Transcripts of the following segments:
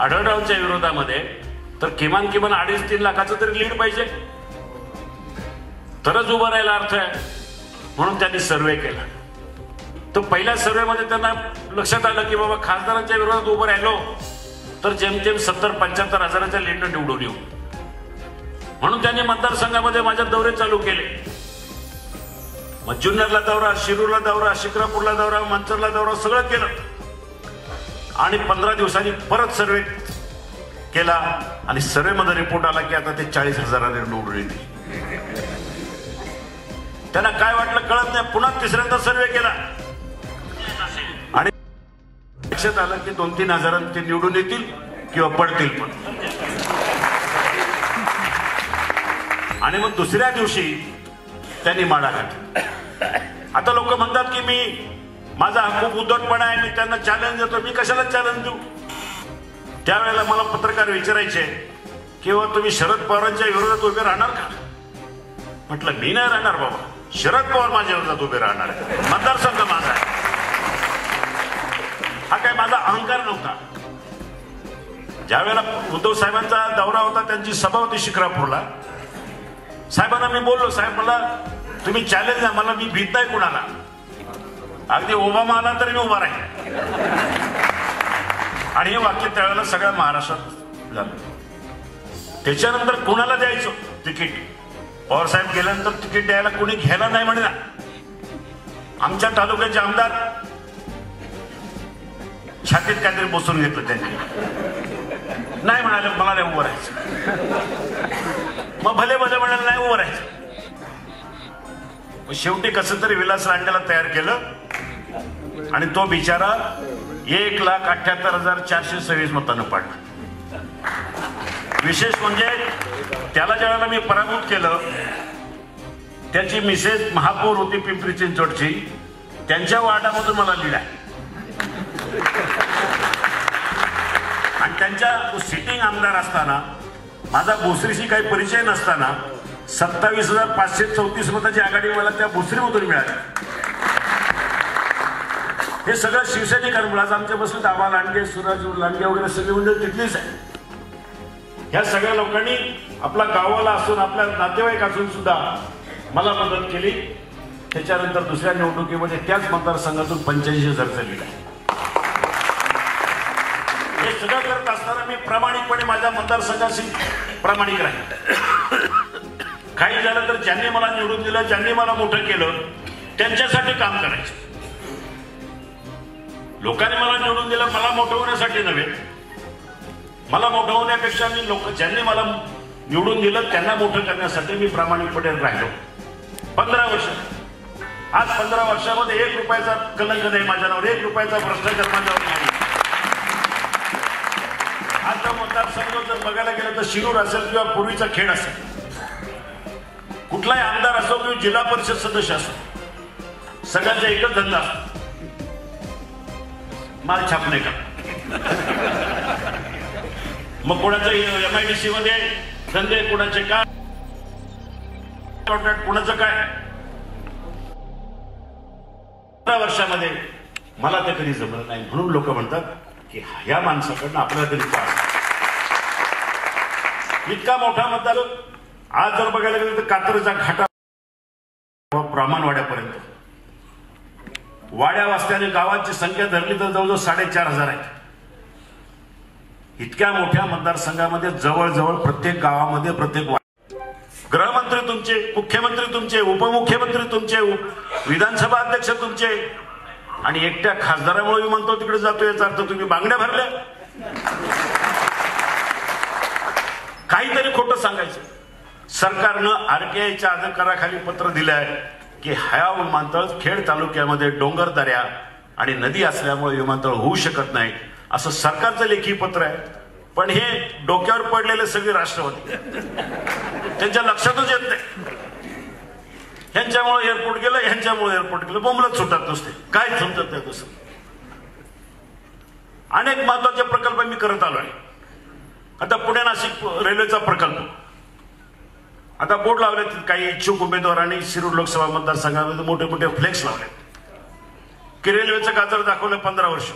आढळरावच्या विरोधामध्ये तर किमान किमान अडीच तीन लाखाचं तरी लीड पाहिजे. तरच उभं राहायला अर्थ आहे. म्हणून त्यांनी सर्वे केला. तर पहिल्या सर्वेमध्ये त्यांना लक्षात आलं की बाबा खासदारांच्या विरोधात उभं राहिलो तर जेमतेम सत्तर पंच्याहत्तर हजाराच्या लीडनं निवडून येऊ. म्हणून त्यांनी मतदारसंघामध्ये माझ्या दौरे चालू केले. मग जुन्नरला दौरा शिरूरला दौरा शिक्रापूरला दौरा मंचरला दौरा सगळं केलं. आणि पंधरा दिवसांनी परत सर्वे केला आणि सर्वेमध्ये रिपोर्ट आला की आता ते चाळीस हजाराने निवडून येतील त्यांना काय वाटलं कळत नाही. पुन्हा तिसऱ्यांदा सर्वे केला. आणि लक्षात आलं की दोन तीन हजारांनी ते निवडून येतील किंवा पडतील पण. आणि मग दुसऱ्या दिवशी त्यांनी माडा घातली. आता लोक म्हणतात की मी माझा खूप उद्धटपणा आहे मी त्यांना चॅलेंज देतो. मी कशाला चॅलेंज देऊ? त्यावेळेला मला पत्रकार विचारायचे किंवा तुम्ही शरद पवारांच्या विरोधात उभे राहणार का? म्हटलं मी नाही राहणार बाबा. शरद पवार माझ्या विरोधात उभे राहणार आहे. मतदारसंघ माझा आहे. हा काय माझा अहंकार नव्हता. ज्यावेळेला उद्धव साहेबांचा दौरा होता त्यांची सभा होती शिक्रापूरला साहेबांना मी बोललो साहेब मला तुम्ही चॅलेंज द्या. मला मी भीत नाही कुणाला. अगदी ओबामा आला तरी मी उभा राहील आणि हे वाक्य त्यावेळेला सगळ्या महाराष्ट्रात झालं. त्याच्यानंतर कुणाला द्यायचं? तिकीट. पवारसाहेब गेल्यानंतर तिकीट द्यायला कोणी घ्यायला नाही म्हणे ना आमच्या तालुक्याचे आमदार छातीत काहीतरी बसून घेतलं त्यांनी. नाही म्हणाले मला नाही उभं राहायचं. मग भले भले म्हणाले नाही उभं राहायचं. मग शेवटी कसं तरी विलास लांडेला तयार केलं. आणि तो बिचारा एक लाख अठ्याहत्तर हजार चारशे सव्वीस मतानं पाडला विशेष म्हणजे त्याला ज्यावेळेला मी पराभूत केलं त्याची मिसेस महापौर होती पिंपरी चिंचवडची त्यांच्या वार्डामधून मला लिहिला आणि त्यांच्या सिटिंग आमदार असताना माझा भोसरीशी काही परिचय नसताना सत्तावीस हजार पाचशे चौतीस मताची आघाडी मला त्या भोसरीमधून मिळाली. हे सगळं शिवसैनिक आज आमच्यापासून दाबा लांडगे सुराज लांडगे वगैरे सगळे मंडळ तिथलीच आहे ह्या सगळ्या लोकांनी आपला गावाला असून आपल्या नातेवाईक असून सुद्धा मला मदत केली. त्याच्यानंतर दुसऱ्या निवडणुकीमध्ये त्याच मतदारसंघातून पंच्याऐंशी हजारचा आहे हे सगळं करत असताना मी प्रामाणिकपणे माझ्या मतदारसंघाशी प्रामाणिक राहील काही झालं तर ज्यांनी मला निवडून दिलं ज्यांनी मला मोठं केलं त्यांच्यासाठी काम करायचं. लोकांनी मला निवडून दिलं मला मोठं होण्यासाठी नव्हे. मला मोठं होण्यापेक्षा मी लोक ज्यांनी मला निवडून दिलं त्यांना मोठं करण्यासाठी मी प्रामाणिकपणे राहिलो. पंधरा वर्ष. आज पंधरा वर्षामध्ये एक रुपयाचा कलंक नाही माझ्या नावावर एक रुपयाचा भ्रष्टाचार माझ्यावर नाही. आता मतदारसंघ जर बघायला गेलं तर शिरूर असेल किंवा पूर्वीचा खेळ असेल कुठलाही आमदार असो किंवा जिल्हा परिषद सदस्य असो सगळ्यांचा एकच धंदा असतो. माल छापणे का? मग कोणाचं एम आय डी सी मध्ये? धंदे कोणाचे काय कॉन्ट्रॅक्ट कोणाचं काय? पंधरा वर्षामध्ये मला ते कधी जमलं नाही. म्हणून लोक म्हणतात की ह्या माणसाकडनं आपल्याला तरी त्रास इतका मोठा मतदार आज जर बघायला गेलं तर कातरचा घाटा ब्राह्मणवाड्यापर्यंत वाड्या वास्त्याने गावांची संख्या धरली तर जवळजवळ साडेचार हजार आहेत. इतक्या मोठ्या मतदारसंघामध्ये जवळजवळ प्रत्येक गावामध्ये प्रत्येक गृहमंत्री तुमचे मुख्यमंत्री तुमचे उपमुख्यमंत्री तुमचे विधानसभा अध्यक्ष तुमचे आणि एकट्या खासदारामुळे म्हणतो तिकडे जातो याचा अर्थ तुम्ही बांगड्या भरल्या. काहीतरी खोटं सांगायचं. सरकारनं आरटीआयच्या अधिकाराखाली पत्र दिलं आहे की हया विमानतळ खेड तालुक्यामध्ये डोंगर दऱ्या आणि नदी असल्यामुळे विमानतळ होऊ शकत नाही असं सरकारचं लेखी पत्र आहे. पण हे डोक्यावर पडलेले सगळे राष्ट्रवादी. त्यांच्या लक्षातच येत नाही. ह्यांच्यामुळे एअरपोर्ट गेलं ह्यांच्यामुळे एअरपोर्ट गेलं. बोंबलत सुटत नसते. काय समजत नाही दुसरं अनेक महत्त्वाचे प्रकल्प मी करत आलो आहे आता पुणे नाशिक रेल्वेचा प्रकल्प. आता बोर्ड लावले काही इच्छुक उमेदवारांनी शिरूर लोकसभा मतदारसंघामध्ये मोठे मोठे फ्लेक्स लावले की रेल्वेचं गाजर दाखवलं पंधरा वर्ष.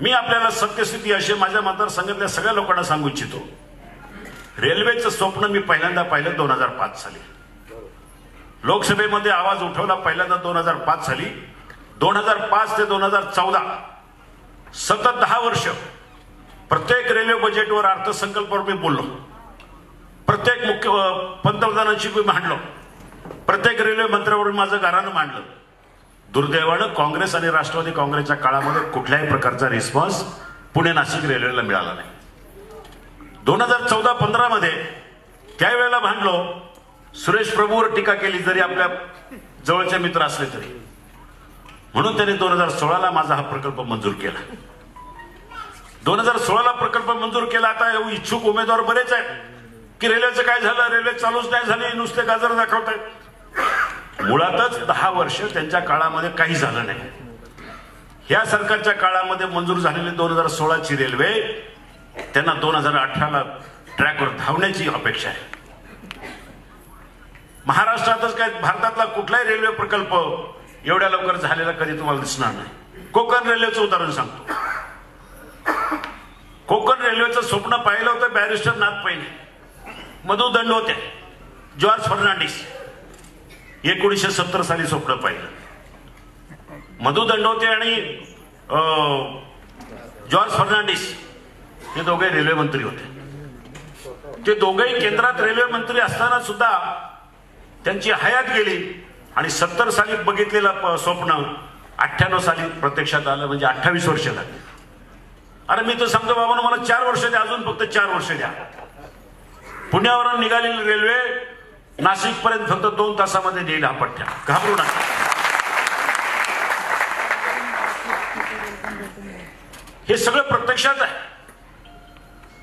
मी आपल्याला सत्यस्थिती अशी माझ्या मतदारसंघातल्या सगळ्या लोकांना सांगू इच्छितो. रेल्वेचं स्वप्न मी पहिल्यांदा पाहिलं दोन हजार पाच साली. लोकसभेमध्ये आवाज उठवला पहिल्यांदा दोन हजार पाच साली. दोन हजार पाच ते दोन हजार चौदा. सतत दहा वर्ष प्रत्येक रेल्वे बजेटवर अर्थसंकल्पावर मी बोललो. प्रत्येक मुख्य पंतप्रधानांशी मी मांडलो प्रत्येक रेल्वे मंत्र्यावर माझं घरानं मांडलं. दुर्दैवानं काँग्रेस आणि राष्ट्रवादी काँग्रेसच्या काळामध्ये कुठल्याही प्रकारचा रिस्पॉन्स पुणे नाशिक रेल्वेला मिळाला नाही. दोन हजार चौदा पंधरामध्ये त्यावेळेला भांडलो. सुरेश प्रभूवर टीका केली जरी आपल्या जवळचे मित्र असले तरी. म्हणून त्यांनी दोन हजार सोळाला माझा हा प्रकल्प मंजूर केला. दोन हजार सोळाला प्रकल्प मंजूर केला. आता इच्छुक उमेदवार बरेच आहेत. की रेल्वेचं काय झालं? रेल्वे चालूच नाही झाली. नुसते गाजर दाखवत. आहेत मुळातच दहा वर्ष त्यांच्या काळामध्ये काही झालं नाही. ह्या सरकारच्या काळामध्ये मंजूर झालेली दोन हजार सोळाची रेल्वे त्यांना दोन हजार अठराला ट्रॅकवर धावण्याची अपेक्षा आहे. महाराष्ट्रातच काय भारतातला कुठलाही रेल्वे प्रकल्प एवढ्या लवकर झालेला कधी तुम्हाला दिसणार नाही. कोकण रेल्वेचं उदाहरण सांगतो. कोकण रेल्वेचं स्वप्न पाहिलं होतं बॅरिस्टर नाथ पैने. मधु दंड होते. जॉर्ज फर्नांडिस. एकोणीसशे सत्तर साली स्वप्न पाहिलं. मधु दंडोते आणि जॉर्ज फर्नांडिस हे दोघे रेल्वे मंत्री होते. ते दोघेही केंद्रात रेल्वे मंत्री असताना सुद्धा त्यांची हयात गेली आणि सत्तर साली बघितलेलं स्वप्न अठ्ठ्याण्णव साली प्रत्यक्षात आलं म्हणजे अठ्ठावीस वर्ष लागली अरे मी तर सांगतो बाबा मला चार वर्ष द्या अजून फक्त चार वर्ष द्या. पुण्यावरून निघालेली रेल्वे नाशिक पर्यंत फक्त दोन तासामध्ये नेईल हा पठ्ठ्या. घाबरू नका. हे सगळं प्रत्यक्षात आहे.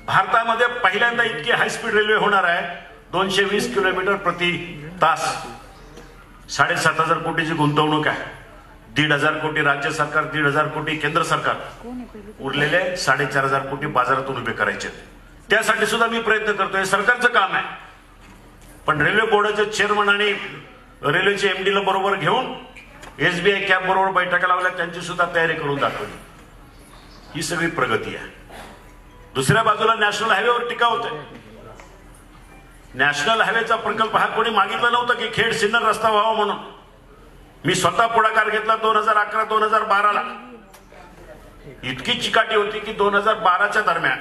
भारतामध्ये पहिल्यांदा इतकी हायस्पीड रेल्वे होणार आहे. दोनशे वीस किलोमीटर प्रति तास. साडेसात हजार कोटीची गुंतवणूक आहे. दीड हजार कोटी राज्य सरकार दीड हजार कोटी केंद्र सरकार उरलेले साडेचार हजार कोटी बाजारातून उभे करायचे त्यासाठी सुद्धा मी प्रयत्न करतोय सरकारचं काम आहे. पण रेल्वे बोर्डाचे चेअरमन आणि रेल्वेचे एमडीला बरोबर घेऊन एसबीआय कॅब बरोबर बैठका लावल्या त्यांची सुद्धा तयारी करून दाखवली. ही सगळी प्रगती आहे. दुसऱ्या बाजूला नॅशनल हायवेवर टीका होते. नॅशनल हायवेचा प्रकल्प हा कोणी मागितला नव्हता की खेड सिन्नर रस्ता व्हावा म्हणून. मी स्वतः पुढाकार घेतला दोन हजार अकरा दोन हजार बाराला. इतकी चिकाटी होती की दोन हजार बाराच्या दरम्यान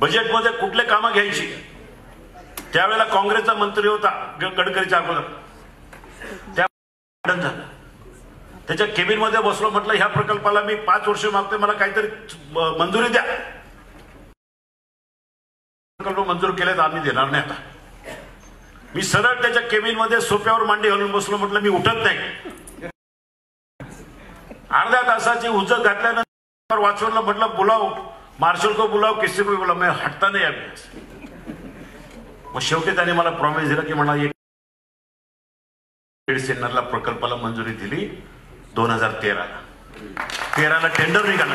बजेटमध्ये कुठले कामं घ्यायची? त्यावेळेला काँग्रेसचा मंत्री होता गडकरीच्या अगोदर. त्या झालं. त्याच्या केबिनमध्ये बसलो म्हटलं ह्या प्रकल्पाला मी पाच वर्ष मागतोय मला काहीतरी मंजुरी द्या. प्रकल्प मंजूर केले तर आम्ही देणार नाही आता. मी सरळ त्याच्या केबिनमध्ये सोप्यावर मांडी घालून बसलो म्हटलं मी उठत नाही. अर्ध्या तासाची उजत घातल्यानंतर वाचवलं म्हटलं बोलाव मार्शल को बुलाव किसी को बोलाव. मी हटता नाही आम्ही मग शेवटी त्याने मला प्रॉमिस दिला की म्हणा एक सेंटरला प्रकल्पाला मंजुरी दिली दोन हजार तेराला. तेराला टेंडर निघाला.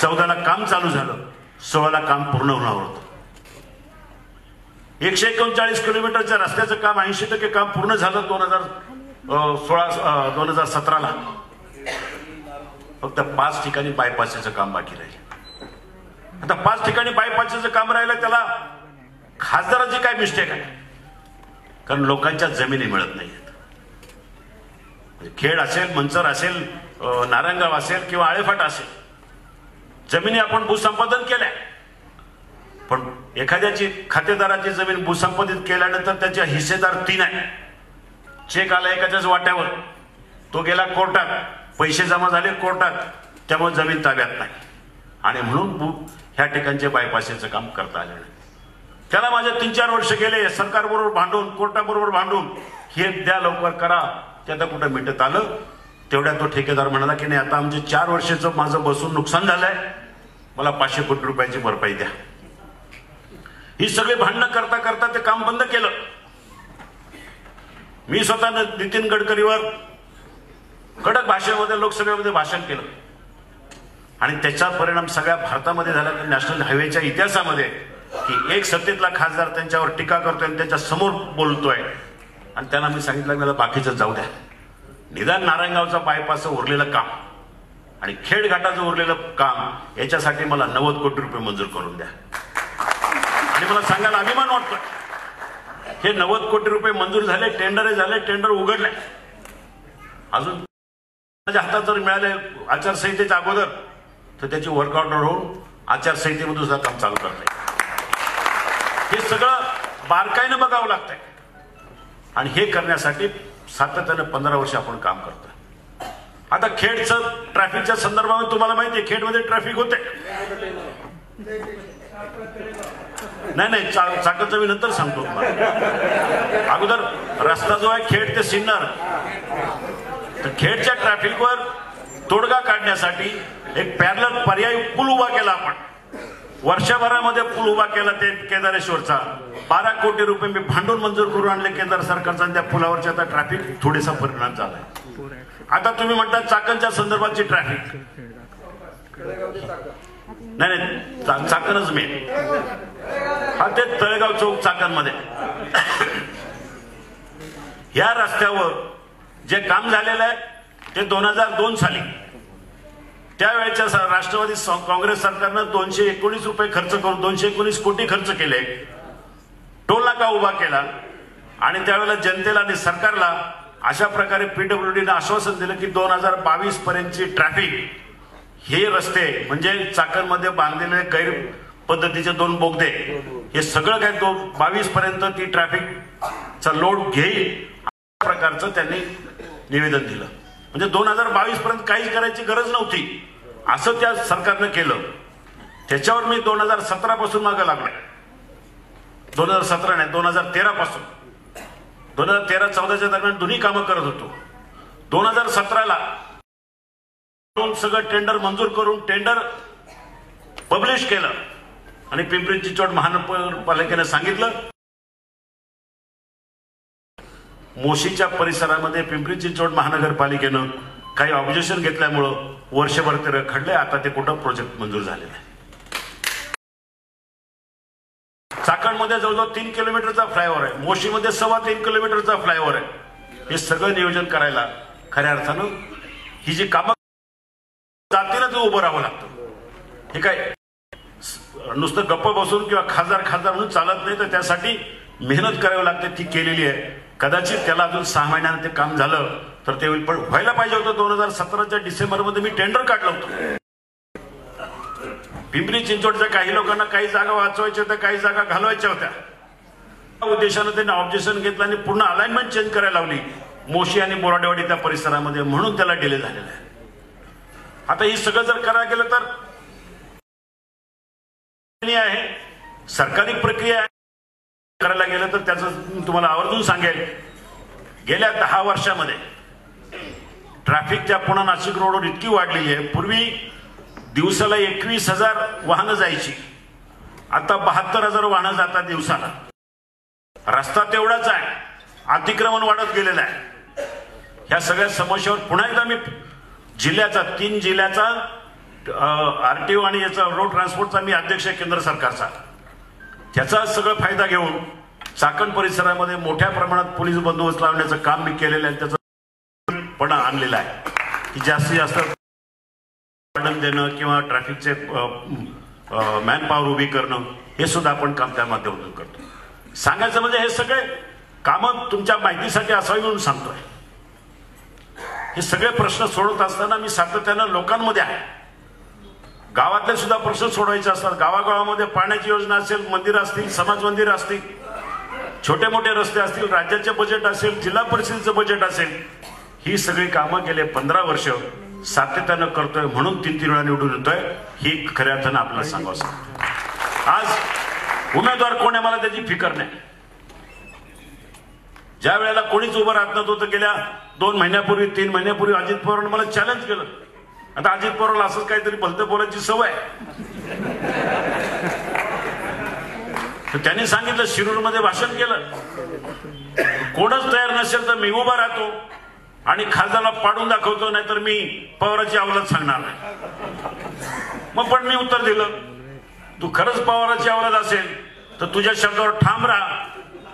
चौदाला काम चालू झालं. सोळाला काम पूर्ण होणार होतं. एकशे एकोणचाळीस किलोमीटरच्या रस्त्याचं काम ऐंशी टक्के काम पूर्ण झालं दोन हजार सोळा दोन हजार सतराला. फक्त पाच ठिकाणी बायपासचं काम बाकी राहिलं. आता पाच ठिकाणी बायपासचं काम राहिलं त्याला खासदाराची काय मिस्टेक आहे? कारण लोकांच्या जमिनी मिळत नाहीत. म्हणजे खेड असेल मंचर असेल नारायणगाव असेल किंवा आळेफाट असेल जमिनी आपण भूसंपादन केल्या. पण एखाद्याची खातेदाराची जमीन भूसंपादित केल्यानंतर त्याचे हिस्सेदार तीन आहे. चेक आला एकाच्याच वाट्यावर. तो गेला कोर्टात. पैसे जमा झाले कोर्टात. त्यामुळे जमीन ताब्यात नाही. आणि म्हणून ह्या ठिकाणचे बायपासेचं काम करता आलं नाही. त्याला माझे तीन चार वर्ष गेले. सरकारबरोबर भांडून कोर्टाबरोबर भांडून हे द्या लवकर करा. ते आता कुठं मिटत आलं? तेवढ्या तो ठेकेदार म्हणाला की नाही आता आमचे चार वर्षाचं माझं बसून नुकसान झालंय. मला पाचशे कोटी रुपयाची भरपाई द्या. ही सगळे भांडणं करता करता ते काम बंद केलं. मी स्वतः नितीन गडकरीवर कडक भाषेमध्ये लोकसभेमध्ये भाषण केलं. आणि त्याचा परिणाम सगळ्या भारतामध्ये झाला. नॅशनल हायवेच्या इतिहासामध्ये की एक सत्तेतला खासदार त्यांच्यावर टीका करतोय आणि त्यांच्यासमोर बोलतोय. आणि त्यांना मी सांगितलं मला बाकीचं जाऊ द्या. निदान नारायणगावचा बायपास उरलेलं काम आणि खेडघाटाचं उरलेलं काम याच्यासाठी मला नव्वद कोटी रुपये मंजूर करून द्या. आणि मला सांगायला अभिमान वाटतोय. हे नव्वद कोटी रुपये मंजूर झाले टेंडर झाले टेंडर उघडले. अजून माझ्या हातात जर मिळाले आचारसंहितेच्या अगोदर तर त्याची वर्कआउट होऊन आचारसंहितेमधून सुद्धा काम चालू करता हे सगळं बारकाईनं बघावं लागतंय. आणि हे करण्यासाठी सातत्यानं पंधरा वर्ष आपण काम करतोय. आता खेडचं ट्रॅफिकच्या संदर्भामध्ये तुम्हाला माहिती आहे खेडमध्ये ट्रॅफिक होते नाही नाही चा- मी नंतर सांगतो तुम्हाला. अगोदर रस्ता जो आहे खेड ते सिन्नर. तर खेडच्या ट्रॅफिकवर तोडगा काढण्यासाठी एक पॅरलर पर्यायी पूल उभा केला आपण. वर्षभरामध्ये पूल उभा केला ते केदारेश्वरचा. बारा कोटी रुपये मी भांडून मंजूर करून आणले केंद्र सरकारचा आणि त्या पुलावरच्या आता ट्रॅफिक थोडेसा परिणाम झालाय. आता तुम्ही म्हणता चाकणच्या संदर्भातची ट्रॅफिक नाही नाही चा- चाकणच मी हा ते तळेगाव चौक चाकणमध्ये. या रस्त्यावर जे काम झालेलं आहे ते दोन हजार दोन साली. त्यावेळेच्या सा राष्ट्रवादी काँग्रेस सरकारनं दोनशे एकोणीस रुपये खर्च करून दोनशे एकोणीस कोटी खर्च केले. टोल नाका उभा केला. आणि त्यावेळेला जनतेला आणि सरकारला अशा प्रकारे पीडब्ल्यूडीनं आश्वासन दिलं की दोन हजार बावीस पर्यंतची ट्रॅफिक हे रस्ते म्हणजे चाकणमध्ये बांधलेले गैर पद्धतीचे दोन बोगदे हे सगळं काय तो बावीस पर्यंत ती ट्रॅफिकचा लोड घेईल अशा प्रकारचं त्यांनी निवेदन दिलं. म्हणजे दोन हजार बावीस पर्यंत काहीच करायची गरज नव्हती. असं त्या सरकारनं केलं. त्याच्यावर मी दोन हजार सतरा पासून मागं लागलोय. दोन हजार सतरा नाही दोन हजार तेरा पासून. दोन हजार तेरा चौदाच्या दरम्यान दोन्ही कामं करत होतो. दोन हजार सतराला सगळं टेंडर मंजूर करून टेंडर पब्लिश केलं. आणि पिंपरी चिंचवड महानगरपालिकेने सांगितलं. मोशीच्या परिसरामध्ये पिंपरी चिंचवड महानगरपालिकेनं काही ऑब्जेक्शन घेतल्यामुळं वर्षभर ते रखडले आता ते कुठं प्रोजेक्ट मंजूर झालेलं आहे. चाकणमध्ये जवळजवळ तीन किलोमीटरचा फ्लायओव्हर आहे. मोशीमध्ये सव्वा तीन किलोमीटरचा फ्लायओव्हर आहे. हे सगळं नियोजन करायला खऱ्या अर्थानं ही जी कामं जातीनं ते उभं राहावं लागतं. हे काय? नुसतं गप्प बसून किंवा खासदार खासदार म्हणून चालत नाही तर त्यासाठी मेहनत करावी लागते ती केलेली आहे. कदाचित त्याला अजून सहा महिन्यानं ते काम झालं तर ते होईल. पण व्हायला पाहिजे होतं दोन हजार सतराच्या डिसेंबरमध्ये मी टेंडर काढलं होतं. पिंपरी चिंचवडच्या काही लोकांना काही जागा वाचवायच्या होत्या काही जागा घालवायच्या होत्या. त्या उद्देशानं त्यांनी ऑब्जेक्शन घेतलं आणि पूर्ण अलाइनमेंट चेंज करायला लावली. मोशी आणि बोराडेवाडी त्या परिसरामध्ये म्हणून त्याला डिले झालेला आहे. आता हे सगळं जर करायला गेलं तर? आहे. सरकारी प्रक्रिया करायला गेलं तर त्याचं तुम्हाला आवर्जून सांगेल. गेल्या दहा वर्षामध्ये ट्रॅफिक त्या पुन्हा नाशिक रोडवर इतकी वाढलेली आहे. पूर्वी दिवसाला एकवीस हजार वाहनं जायची. आता बहात्तर हजार वाहनं जातात दिवसाला. रस्ता तेवढाच आहे. अतिक्रमण वाढत गेलेलं आहे. ह्या सगळ्या समस्येवर पुन्हा एकदा मी जिल्ह्याचा तीन जिल्ह्याचा आरटीओ आणि याचा रोड ट्रान्सपोर्टचा मी अध्यक्ष केंद्र सरकारचा. त्याचा सगळं फायदा घेऊन चाकण परिसरामध्ये मोठ्या प्रमाणात पोलीस बंदोबस्त लावण्याचं काम मी केलेलं आहे. त्याचं पण आणलेलं आहे. की जास्तीत जास्त गार्डन देणं किंवा ट्रॅफिकचे मॅनपॉवर उभी करणं हे सुद्धा आपण काम त्या माध्यमातून करतो. सांगायचं म्हणजे हे सगळे कामं तुमच्या माहितीसाठी असावी म्हणून सांगतोय. हे सगळे प्रश्न सोडवत असताना मी सातत्यानं लोकांमध्ये आहे. गावातले सुद्धा प्रश्न सोडवायचे असतात. गावागावामध्ये पाण्याची योजना असेल मंदिर असतील समाज मंदिर असतील छोटे मोठे रस्ते असतील राज्याचे बजेट असेल जिल्हा परिषदेचं बजेट असेल ही सगळी कामं गेले पंधरा वर्ष सातत्यानं करतोय म्हणून तीन तीन वेळा निवडून येतोय. ही खऱ्या अर्थानं आपल्याला सांगावं सांगतो आज उमेदवार कोण आहे मला त्याची फिकर नाही. ज्या वेळेला कोणीच उभं राहत नव्हतं तर गेल्या दोन महिन्यापूर्वी तीन महिन्यापूर्वी अजित पवारांनी मला चॅलेंज केलं. आता अजित पवारला असंच काहीतरी भलतं बोलायची सवय तर त्यांनी सांगितलं शिरूरमध्ये भाषण केलं. कोणच तयार नसेल तर मी उभा राहतो आणि खासदारला पाडून दाखवतो नाही तर मी पवाराची अवलाद सांगणार नाही. मग पण मी उत्तर दिलं. तू खरंच पवाराची अवलाद असेल तर तुझ्या शब्दावर ठाम राहा.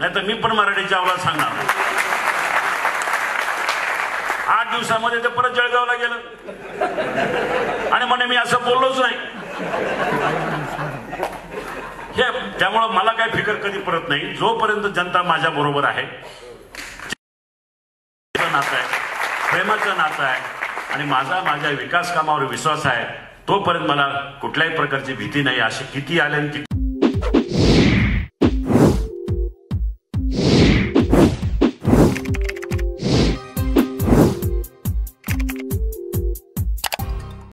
नाही तर मी पण मराठीच्या अवलाद सांगणार. आठ दिवसामध्ये ते परत जळगावला गेलं. आणि म्हणे मी असं बोललोच नाही. हे त्यामुळं मला काय फिकर कधी परत नाही. जोपर्यंत जनता माझ्या बरोबर आहे नातं आहे प्रेमाचं नातं आहे आणि माझा माझ्या विकास कामावर विश्वास आहे तोपर्यंत मला कुठल्याही प्रकारची भीती नाही अशी किती आले आणि किती